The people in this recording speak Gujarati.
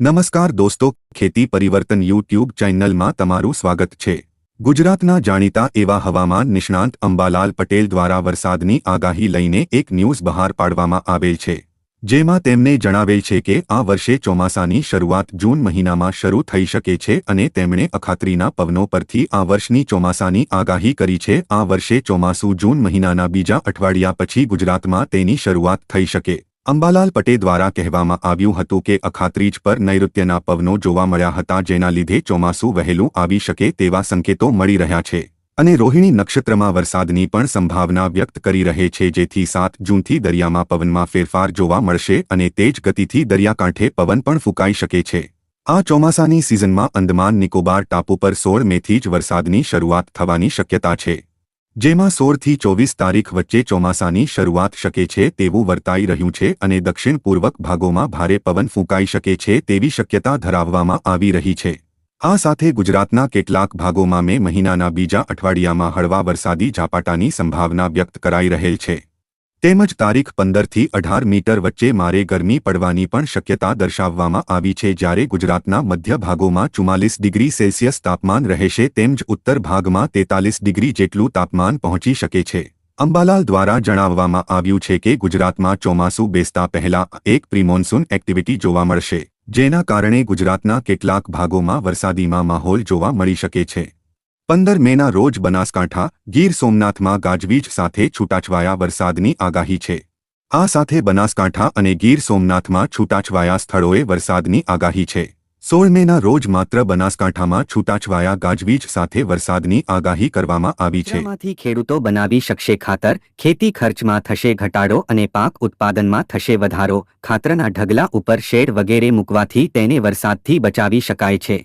નમસ્કાર દોસ્તો, ખેતી પરિવર્તન યુટ્યુબ ચેનલમાં તમારું સ્વાગત છે. ગુજરાતના જાણીતા એવા હવામાન નિષ્ણાંત અંબાલાલ પટેલ દ્વારા વરસાદની આગાહી લઈને એક ન્યૂઝ બહાર પાડવામાં આવેલ છે. જેમાં તેમને જણાવેલ છે કે આ વર્ષે ચોમાસાની શરૂઆત જૂન મહિનામાં શરૂ થઈ શકે છે અને તેમણે અખાત્રીના પવનો પરથી આ વર્ષની ચોમાસાની આગાહી કરી છે. આ વર્ષે ચોમાસું જૂન મહિનાના બીજા અઠવાડિયા પછી ગુજરાતમાં તેની શરૂઆત થઈ શકે. અંબાલાલ પટેલ દ્વારા કહેવામાં આવ્યું હતું કે અખાત્રીજ પર નૈઋત્યના પવનો જોવા મળ્યા હતા જેના લીધે ચોમાસું વહેલું આવી શકે તેવા સંકેતો મળી રહ્યા છે. અને રોહિણી નક્ષત્રમાં વરસાદની પણ સંભાવના વ્યક્ત કરી રહે છે જેથી સાત જૂનથી દરિયામાં પવનમાં ફેરફાર જોવા મળશે અને તેજ ગતિથી દરિયાકાંઠે પવન પણ ફૂંકાઈ શકે છે. આ ચોમાસાની સિઝનમાં અંદમાન નિકોબાર ટાપુ પર સોળ મેથી જ વરસાદની શરૂઆત થવાની શક્યતા છે. જેમાં સોળથી ચોવીસ તારીખ વચ્ચે ચોમાસાની શરૂઆત શકે છે તેવું વર્તાઈ રહ્યું છે અને દક્ષિણ પૂર્વક ભાગોમાં ભારે પવન ફૂંકાઈ શકે છે તેવી શક્યતા ધરાવવામાં આવી રહી છે. આ સાથે ગુજરાતના કેટલાક ભાગોમાં મે મહિનાના બીજા અઠવાડિયામાં હળવા વરસાદી ઝાપાટાની સંભાવના વ્યક્ત કરાઈ રહેલ છે. તેમજ તારીખ પંદરથી અઢાર મીટર વચ્ચે મારે ગરમી પડવાની પણ શક્યતા દર્શાવવામાં આવી છે જ્યારે ગુજરાતના મધ્ય ભાગોમાં ચુમ્માલીસ ડિગ્રી સેલ્સિયસ તાપમાન રહેશે તેમજ ઉત્તર ભાગમાં તેતાલીસ ડિગ્રી જેટલું તાપમાન પહોંચી શકે છે. અંબાલાલ દ્વારા જણાવવામાં આવ્યું છે કે ગુજરાતમાં ચોમાસું બેસતા પહેલા એક પ્રિમોન્સૂન એક્ટિવિટી જોવા મળશે, જેના કારણે ગુજરાતના કેટલાક ભાગોમાં વરસાદીમાં માહોલ જોવા મળી શકે છે. પંદર મેના રોજ બનાસકાંઠા, ગીર સોમનાથમાં ગાજવીજ સાથે છૂટાછવાયા વરસાદની આગાહી છે. આ સાથે બનાસકાંઠા અને ગીર સોમનાથમાં છૂટાછવાયા સ્થળોએ વરસાદની આગાહી છે. સોળ મેના રોજ માત્ર બનાસકાંઠામાં છૂટાછવાયા ગાજવીજ સાથે વરસાદની આગાહી કરવામાં આવી છે. માંથી ખેડૂતો બનાવી શકશે ખાતર, ખેતી ખર્ચમાં થશે ઘટાડો અને પાક ઉત્પાદનમાં થશે વધારો. ખાતરના ઢગલા ઉપર શેડ વગેરે મૂકવાથી તેને વરસાદથી બચાવી શકાય છે.